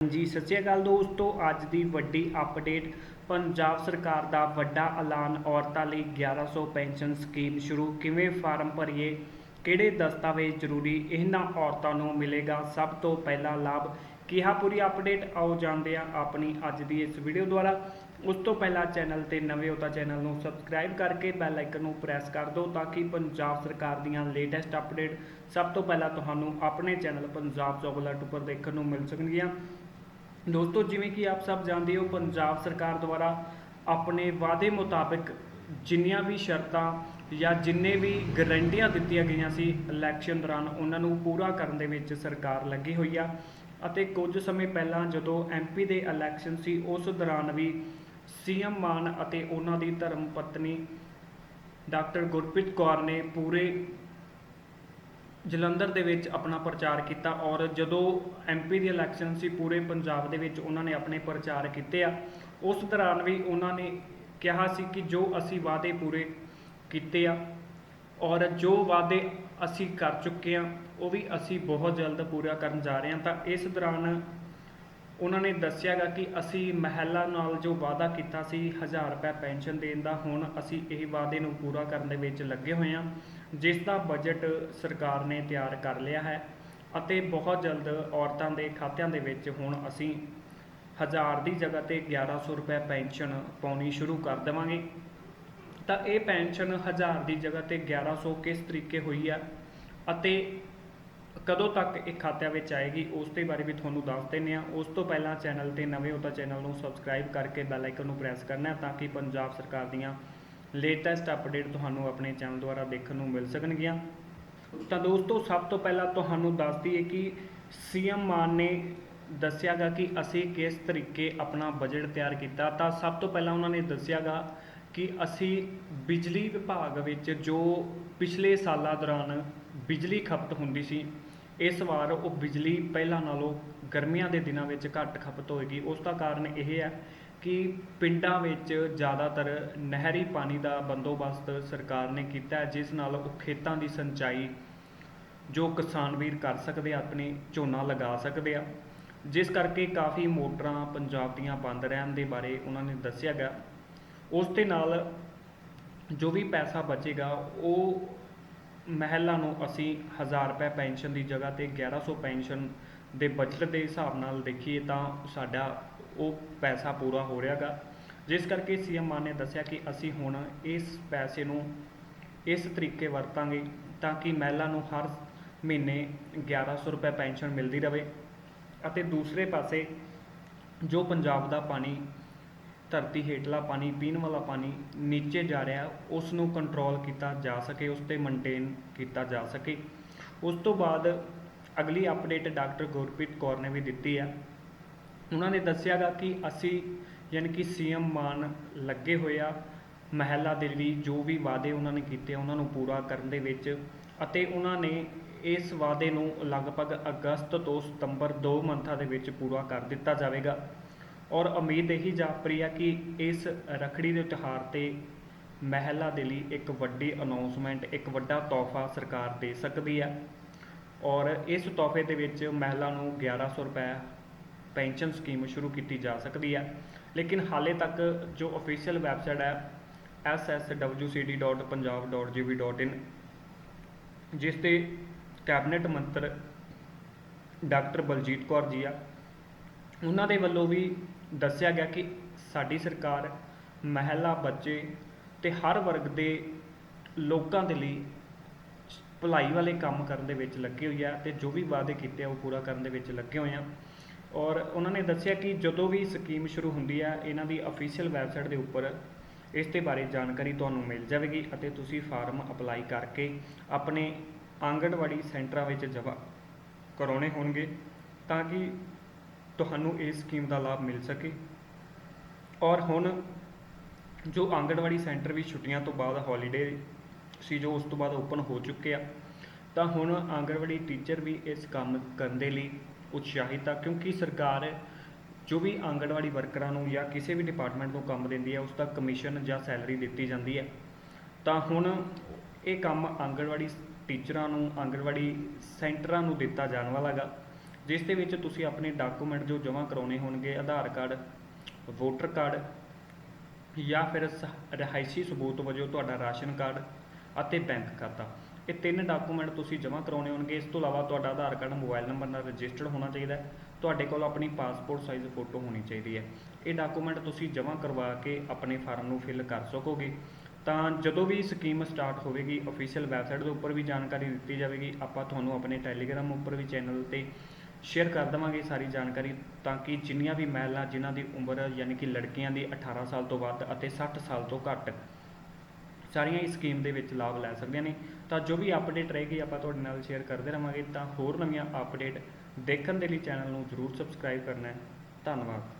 ਜੀ ਸਤਿ ਸ਼੍ਰੀ ਅਕਾਲ ਦੋਸਤੋ। ਅੱਜ ਦੀ ਵੱਡੀ ਅਪਡੇਟ ਪੰਜਾਬ ਸਰਕਾਰ ਦਾ ਵੱਡਾ ਐਲਾਨ, ਔਰਤਾਂ ਲਈ 1100 ਪੈਨਸ਼ਨ ਸਕੀਮ ਸ਼ੁਰੂ। ਕਿਵੇਂ ਫਾਰਮ ਭਰੀਏ? ਕਿਹੜੇ ਦਸਤਾਵੇਜ਼ ਜ਼ਰੂਰੀ ਇਹਨਾਂ ਔਰਤਾਂ ਨੂੰ ਮਿਲੇਗਾ? ਸਭ ਤੋਂ ਪਹਿਲਾ ਲਾਭ ਕਿਹਾ ਪੂਰੀ ਅਪਡੇਟ ਆਓ ਜਾਣਦੇ ਹਾਂ ਆਪਣੀ ਅੱਜ ਦੀ ਇਸ ਵੀਡੀਓ ਦੁਆਰਾ। ਉਸ ਤੋਂ ਪਹਿਲਾਂ ਚੈਨਲ ਤੇ ਨਵੇਂ ਹੋ ਤਾਂ ਚੈਨਲ ਨੂੰ ਸਬਸਕ੍ਰਾਈਬ ਕਰਕੇ ਬੈਲ ਆਈਕਨ ਨੂੰ ਪ੍ਰੈਸ ਕਰ ਦਿਓ ਤਾਂ ਕਿ ਪੰਜਾਬ ਸਰਕਾਰ ਦੀਆਂ ਲੇਟੈਸਟ ਅਪਡੇਟ ਸਭ ਤੋਂ ਪਹਿਲਾਂ ਤੁਹਾਨੂੰ ਆਪਣੇ ਚੈਨਲ ਪੰਜਾਬ ਜੋਬ ਅਲਰਟ ਉੱਪਰ ਦੇਖਣ ਨੂੰ ਮਿਲ ਸਕਣਗੀਆਂ। ਦੋਸਤੋ, ਜਿਵੇਂ ਕਿ ਆਪ ਸਭ ਜਾਣਦੇ ਹੋ, ਪੰਜਾਬ ਸਰਕਾਰ ਦੁਆਰਾ ਆਪਣੇ ਵਾਅਦੇ ਮੁਤਾਬਕ ਜਿੰਨੀਆਂ ਵੀ ਸ਼ਰਤਾਂ ਜਾਂ ਜਿੰਨੇ ਵੀ ਗਰੰਟੀਆਂ ਦਿੱਤੀਆਂ ਗਈਆਂ ਸੀ ਇਲੈਕਸ਼ਨ ਦੌਰਾਨ, ਉਹਨਾਂ ਨੂੰ ਪੂਰਾ ਕਰਨ ਦੇ ਵਿੱਚ ਸਰਕਾਰ ਲੱਗੀ ਹੋਈ ਆ। ਅਤੇ ਕੁਝ ਸਮੇਂ ਪਹਿਲਾਂ ਜਦੋਂ ਐਮਪੀ ਦੇ ਇਲੈਕਸ਼ਨ ਸੀ, ਉਸ ਦੌਰਾਨ ਵੀ ਸੀਐਮ ਮਾਨ ਅਤੇ ਉਹਨਾਂ ਦੀ ਧਰਮ ਪਤਨੀ ਡਾਕਟਰ ਗੁਰਪ੍ਰੀਤ ਕੌਰ ਨੇ ਪੂਰੇ ਜਲੰਧਰ ਦੇ ਵਿੱਚ ਆਪਣਾ ਪ੍ਰਚਾਰ ਕੀਤਾ ਔਰ ਜਦੋਂ ਐਮਪੀ ਦੀ ਇਲੈਕਸ਼ਨ ਸੀ ਪੂਰੇ ਪੰਜਾਬ ਦੇ ਵਿੱਚ ਉਹਨਾਂ ਨੇ ਆਪਣੇ ਪ੍ਰਚਾਰ ਕੀਤੇ ਆ, ਉਸ ਦੌਰਾਨ ਵੀ ਉਹਨਾਂ ਨੇ ਕਿਹਾ ਸੀ ਕਿ ਜੋ ਅਸੀਂ ਵਾਅਦੇ ਪੂਰੇ ਕੀਤੇ ਆ ਔਰ ਜੋ ਵਾਅਦੇ ਅਸੀਂ ਕਰ ਚੁੱਕੇ ਆ, ਉਹ ਵੀ ਅਸੀਂ ਬਹੁਤ ਜਲਦ ਪੂਰਾ ਕਰਨ ਜਾ ਰਹੇ ਹਾਂ ਤਾਂ ਇਸ ਦੌਰਾਨ ਉਹਨਾਂ ਨੇ ਦੱਸਿਆਗਾ ਕਿ ਅਸੀਂ ਮਹਿਲਾ ਨਾਲ ਜੋ ਵਾਅਦਾ ਕੀਤਾ ਸੀ 1000 ਰੁਪਏ ਪੈਨਸ਼ਨ ਦੇਣ ਦਾ, ਹੁਣ ਅਸੀਂ ਇਹ ਵਾਅਦੇ ਨੂੰ ਪੂਰਾ ਕਰਨ ਦੇ ਵਿੱਚ ਲੱਗੇ ਹੋਏ ਹਾਂ ਜਿਸ ਦਾ ਬਜਟ ਸਰਕਾਰ ਨੇ ਤਿਆਰ ਕਰ ਲਿਆ ਹੈ ਅਤੇ ਬਹੁਤ ਜਲਦ ਔਰਤਾਂ ਦੇ ਖਾਤਿਆਂ ਦੇ ਵਿੱਚ ਹੁਣ ਅਸੀਂ 1000 ਦੀ ਜਗ੍ਹਾ ਤੇ 1100 ਰੁਪਏ ਪੈਨਸ਼ਨ ਪਾਉਣੀ ਸ਼ੁਰੂ ਕਰ ਦੇਵਾਂਗੇ। ਤਾਂ ਇਹ ਪੈਨਸ਼ਨ 1000 ਦੀ ਜਗ੍ਹਾ ਤੇ 1100 ਕਿਸ ਤਰੀਕੇ ਹੋਈ ਆ ਅਤੇ ਕਦੋਂ ਤੱਕ ਇਹ ਖਾਤਿਆਂ ਵਿੱਚ ਆਏਗੀ, ਉਸ ਦੇ ਬਾਰੇ ਵੀ ਤੁਹਾਨੂੰ ਦੱਸ ਦਿੰਦੇ ਆ ਉਸ ਤੋਂ ਪਹਿਲਾਂ ਚੈਨਲ ਤੇ ਨਵੇਂ ਹੋ ਤਾਂ ਚੈਨਲ ਨੂੰ ਸਬਸਕ੍ਰਾਈਬ ਕਰਕੇ ਬੈਲ ਆਈਕਨ ਨੂੰ ਪ੍ਰੈਸ ਕਰਨਾ ਤਾਂ ਕਿ ਪੰਜਾਬ ਸਰਕਾਰ ਦੀਆਂ ਲੇਟੈਸਟ ਅਪਡੇਟ ਤੁਹਾਨੂੰ ਆਪਣੇ ਚੈਨਲ ਦੁਆਰਾ ਦੇਖਣ ਨੂੰ ਮਿਲ ਸਕਣਗੀਆਂ। ਤਾਂ ਦੋਸਤੋ, ਸਭ ਤੋਂ ਪਹਿਲਾਂ ਤੁਹਾਨੂੰ ਦੱਸ ਦਈਏ ਕਿ ਸੀਐਮ ਮਾਨ ਨੇ ਦੱਸਿਆਗਾ ਕਿ ਅਸੀਂ ਕਿਸ ਤਰੀਕੇ ਆਪਣਾ ਬਜਟ ਤਿਆਰ ਕੀਤਾ। ਤਾਂ ਸਭ ਤੋਂ ਪਹਿਲਾਂ ਉਹਨਾਂ ਨੇ ਦੱਸਿਆਗਾ ਕਿ ਅਸੀਂ ਬਿਜਲੀ ਵਿਭਾਗ ਵਿੱਚ ਜੋ ਪਿਛਲੇ ਸਾਲਾਂ ਦੌਰਾਨ ਬਿਜਲੀ ਖਪਤ ਹੁੰਦੀ ਸੀ, ਇਸ ਵਾਰ ਉਹ ਬਿਜਲੀ ਪਹਿਲਾਂ ਨਾਲੋਂ ਗਰਮੀਆਂ ਦੇ ਦਿਨਾਂ ਵਿੱਚ ਘੱਟ ਖਪਤ ਹੋਏਗੀ। ਉਸ ਦਾ ਕਾਰਨ ਇਹ ਹੈ ਕਿ ਪਿੰਡਾਂ ਵਿੱਚ ਜ਼ਿਆਦਾਤਰ ਨਹਿਰੀ ਪਾਣੀ ਦਾ ਬੰਦੋਬਸਤ ਸਰਕਾਰ ਨੇ ਕੀਤਾ ਜਿਸ ਨਾਲ ਉਹ ਖੇਤਾਂ ਦੀ ਸਿੰਚਾਈ ਜੋ ਕਿਸਾਨ ਵੀਰ ਕਰ ਸਕਦੇ ਆਪਣੇ ਝੋਨਾ ਲਗਾ ਸਕਦੇ ਆ। ਜਿਸ ਕਰਕੇ ਕਾਫੀ ਮੋਟਰਾਂ ਪੰਜਾਬ ਦੀਆਂ ਬੰਦ ਰਹਿਣ ਦੇ ਬਾਰੇ ਉਹਨਾਂ ਨੇ ਦੱਸਿਆ ਗਿਆ। ਉਸ ਦੇ ਨਾਲ ਜੋ ਵੀ ਪੈਸਾ ਬਚੇਗਾ, ਉਹ ਮਹਿਲਾ ਨੂੰ ਅਸੀਂ 1000 ਰੁਪਏ ਪੈਨਸ਼ਨ ਦੀ ਜਗ੍ਹਾ ਤੇ 1100 ਪੈਨਸ਼ਨ ਦੇ ਬਜਟ ਦੇ ਹਿਸਾਬ ਨਾਲ ਦੇਖੀਏ ਤਾਂ ਸਾਡਾ ਉਹ ਪੈਸਾ ਪੂਰਾ ਹੋ ਰਿਹਾਗਾ। ਜਿਸ ਕਰਕੇ ਸੀਐਮ ਮਾਨ ਨੇ ਦੱਸਿਆ ਕਿ ਅਸੀਂ ਹੁਣ ਇਸ ਪੈਸੇ ਨੂੰ ਇਸ ਤਰੀਕੇ ਵਰਤਾਂਗੇ ਤਾਂ ਕਿ ਮਹਿਲਾ ਨੂੰ ਹਰ ਮਹੀਨੇ 1100 ਰੁਪਏ ਪੈਨਸ਼ਨ ਮਿਲਦੀ ਰਹੇ ਅਤੇ ਦੂਸਰੇ ਪਾਸੇ ਜੋ ਪੰਜਾਬ ਦਾ ਪਾਣੀ, ਧਰਤੀ ਹੇਠਲਾ ਪਾਣੀ, ਪੀਣ ਵਾਲਾ ਪਾਣੀ ਨੀਚੇ ਜਾ ਰਿਹਾ, ਉਸ ਨੂੰ ਕੰਟਰੋਲ ਕੀਤਾ ਜਾ ਸਕੇ, ਉਸ ਤੇ ਮੇਨਟੇਨ ਕੀਤਾ ਜਾ ਸਕੇ। ਉਸ ਤੋਂ ਬਾਅਦ ਅਗਲੀ ਅਪਡੇਟ ਡਾਕਟਰ ਗੁਰਪ੍ਰੀਤ ਕੌਰ ਨੇ ਵੀ ਦਿੱਤੀ ਹੈ ਉਹਨਾਂ ਨੇ ਦੱਸਿਆਗਾ ਕਿ ਅਸੀਂ ਯਾਨੀ ਕਿ ਸੀਐਮ ਮਾਨ ਲੱਗੇ ਹੋਏ ਆ, ਮਹਿਲਾ ਦੇ ਲਈ ਜੋ ਵੀ ਵਾਅਦੇ ਉਹਨਾਂ ਨੇ ਕੀਤੇ ਉਹਨਾਂ ਨੂੰ ਪੂਰਾ ਕਰਨ ਦੇ ਵਿੱਚ ਅਤੇ ਉਹਨਾਂ ਨੇ ਇਸ ਵਾਅਦੇ ਨੂੰ ਲਗਭਗ ਅਗਸਤ ਤੋਂ ਸਤੰਬਰ 2 ਮੰਥਾਂ ਦੇ ਵਿੱਚ ਪੂਰਾ ਕਰ ਦਿੱਤਾ ਜਾਵੇਗਾ। ਔਰ ਉਮੀਦ ਇਹੀ ਜਾਪਰੀ ਆ ਕਿ ਇਸ ਰਖੜੀ ਦੇ ਤਿਉਹਾਰ ਤੇ ਮਹਿਲਾ ਦੇ ਲਈ ਇੱਕ ਵੱਡੀ ਅਨਾਉਂਸਮੈਂਟ ਇੱਕ ਵੱਡਾ ਤੋਹਫਾ ਸਰਕਾਰ ਦੇ ਸਕਦੀ ਹੈ ਔਰ ਇਸ ਤੋਹਫੇ ਦੇ ਵਿੱਚ ਮਹਿਲਾ ਨੂੰ 1100 ਰੁਪਏ ਪੈਨਸ਼ਨ ਸਕੀਮ ਸ਼ੁਰੂ ਕੀਤੀ ਜਾ ਸਕਦੀ ਹੈ ਲੇਕਿਨ ਹਾਲੇ ਤੱਕ ਜੋ ਅਫੀਸ਼ੀਅਲ ਵੈਬਸਾਈਟ ਹੈ sswcd.punjab.gv.in ਜਿਸ ਤੇ ਕੈਬਨਿਟ ਮੰਤਰ ਡਾਕਟਰ ਬਲਜੀਤ ਕੌਰ ਜੀ ਆ, ਉਹਨਾਂ ਦੇ ਵੱਲੋਂ ਵੀ ਦੱਸਿਆ ਗਿਆ ਕਿ ਸਾਡੀ ਸਰਕਾਰ ਮਹਿਲਾ, ਬੱਚੇ ਤੇ ਹਰ ਵਰਗ ਦੇ ਲੋਕਾਂ ਦੇ ਲਈ ਭਲਾਈ ਵਾਲੇ ਕੰਮ ਕਰਨ ਦੇ ਵਿੱਚ ਲੱਗੀ ਹੋਈ ਆ ਤੇ ਜੋ ਵੀ ਵਾਅਦੇ ਕੀਤੇ ਆ ਉਹ ਪੂਰਾ ਕਰਨ ਦੇ ਵਿੱਚ ਲੱਗੇ ਹੋਏ ਆ। ਔਰ ਉਹਨਾਂ ਨੇ ਦੱਸਿਆ ਕਿ ਜਦੋਂ ਵੀ ਸਕੀਮ ਸ਼ੁਰੂ ਹੁੰਦੀ ਹੈ ਇਹਨਾਂ ਦੀ ਅਫੀਸ਼ੀਅਲ ਵੈਬਸਾਈਟ ਦੇ ਉੱਪਰ ਇਸ ਦੇ ਬਾਰੇ ਜਾਣਕਾਰੀ ਤੁਹਾਨੂੰ ਮਿਲ ਜਾਵੇਗੀ ਅਤੇ ਤੁਸੀਂ ਫਾਰਮ ਅਪਲਾਈ ਕਰਕੇ ਆਪਣੇ ਆਂਗਣਵਾੜੀ ਸੈਂਟਰਾਂ ਵਿੱਚ ਜਮ੍ਹਾਂ ਕਰਾਉਣੇ ਹੋਣਗੇ ਤਾਂ ਕਿ ਤੁਹਾਨੂੰ ਇਸ ਸਕੀਮ ਦਾ ਲਾਭ ਮਿਲ ਸਕੇ। ਔਰ ਹੁਣ ਜੋ ਆਂਗਣਵਾੜੀ ਸੈਂਟਰ ਵੀ ਛੁੱਟੀਆਂ ਤੋਂ ਬਾਅਦ ਹੌਲੀਡੇ ਸੀ, ਜੋ ਉਸ ਤੋਂ ਬਾਅਦ ਓਪਨ ਹੋ ਚੁੱਕੇ ਆ, ਤਾਂ ਹੁਣ ਆਂਗਣਵਾੜੀ ਟੀਚਰ ਵੀ ਇਸ ਕੰਮ ਕਰਨ ਦੇ ਲਈ ਉਤਸ਼ਾਹਿਤ ਆ, ਕਿਉਂਕਿ ਸਰਕਾਰ ਜੋ ਵੀ ਆਂਗਣਵਾੜੀ ਵਰਕਰਾਂ ਨੂੰ ਜਾਂ ਕਿਸੇ ਵੀ ਡਿਪਾਰਟਮੈਂਟ ਨੂੰ ਕੰਮ ਦਿੰਦੀ ਹੈ ਉਸ ਦਾ ਕਮਿਸ਼ਨ ਜਾਂ ਸੈਲਰੀ ਦਿੱਤੀ ਜਾਂਦੀ ਹੈ ਤਾਂ ਹੁਣ ਇਹ ਕੰਮ ਆਂਗਣਵਾੜੀ ਟੀਚਰਾਂ ਨੂੰ, ਆਂਗਣਵਾੜੀ ਸੈਂਟਰਾਂ ਨੂੰ ਦਿੱਤਾ ਜਾਣ ਵਾਲਾ ਗਾ, ਜਿਸ ਦੇ ਵਿੱਚ ਤੁਸੀਂ ਆਪਣੇ ਡਾਕੂਮੈਂਟ ਜੋ ਜਮ੍ਹਾਂ ਕਰਾਉਣੇ ਹੋਣਗੇ, ਆਧਾਰ ਕਾਰਡ ਵੋਟਰ ਕਾਰਡ ਜਾਂ ਫਿਰ ਸ- ਰਿਹਾਇਸ਼ੀ ਸਬੂਤ ਵਜੋਂ ਤੁਹਾਡਾ ਰਾਸ਼ਨ ਕਾਰਡ ਅਤੇ ਬੈਂਕ ਖਾਤਾ। ਇਹ ਤਿੰਨ ਡਾਕੂਮੈਂਟ ਤੁਸੀਂ ਜਮ੍ਹਾਂ ਕਰਾਉਣੇ ਹੋਣਗੇ। ਇਸ ਤੋਂ ਇਲਾਵਾ ਤੁਹਾਡਾ ਆਧਾਰ ਕਾਰਡ, ਮੋਬਾਈਲ ਨੰਬਰ ਨਾਲ ਰਜਿਸਟਰਡ ਹੋਣਾ ਚਾਹੀਦਾ ਹੈ। ਤੁਹਾਡੇ ਕੋਲ ਆਪਣੀ ਪਾਸਪੋਰਟ ਸਾਈਜ਼ ਫੋਟੋ ਹੋਣੀ ਚਾਹੀਦੀ ਹੈ। ਇਹ ਡਾਕੂਮੈਂਟ ਤੁਸੀਂ ਜਮ੍ਹਾਂ ਕਰਵਾ ਕੇ ਆਪਣੇ ਫਾਰਮ ਨੂੰ ਫਿਲ ਕਰ ਸਕੋਗੇ। ਤਾਂ ਜਦੋਂ ਵੀ ਸਕੀਮ ਸਟਾਰਟ ਹੋਵੇਗੀ ਅਫੀਸ਼ੀਅਲ ਵੈਬਸਾਈਟ ਦੇ ਉੱਪਰ ਵੀ ਜਾਣਕਾਰੀ ਦਿੱਤੀ ਜਾਵੇਗੀ। ਆਪਾਂ ਤੁਹਾਨੂੰ ਆਪਣੇ ਟੈਲੀਗ੍ਰਾਮ ਉੱਪਰ ਵੀ ਚੈਨਲ ਤੇ ਸ਼ੇਅਰ ਕਰ ਦੇਵਾਂਗੇ ਸਾਰੀ ਜਾਣਕਾਰੀ, ਤਾਂ ਕਿ ਜਿੰਨੀਆਂ ਵੀ ਮਹਿਲਾ, ਜਿਨ੍ਹਾਂ ਦੀ ਉਮਰ, ਯਾਨੀ ਕਿ ਲੜਕੀਆਂ ਦੀ 18 ਸਾਲ ਤੋਂ ਵੱਧ ਅਤੇ 60 ਸਾਲ ਤੋਂ ਘੱਟ ਸਾਰੀਆਂ ਇਸ ਸਕੀਮ ਦੇ ਵਿੱਚ ਲਾਭ ਲੈ ਸਕਦੀਆਂ ਨੇ। ਤਾਂ ਜੋ ਵੀ ਅਪਡੇਟ ਰਹੇਗੀ, ਆਪਾਂ ਤੁਹਾਡੇ ਨਾਲ ਸ਼ੇਅਰ ਕਰਦੇ ਰਹਾਂਗੇ ਤਾਂ ਹੋਰ ਨਵੀਆਂ ਅਪਡੇਟ ਦੇਖਣ ਦੇ ਲਈ ਚੈਨਲ ਨੂੰ ਜ਼ਰੂਰ ਸਬਸਕ੍ਰਾਈਬ ਕਰਨਾ ਹੈ। ਧੰਨਵਾਦ।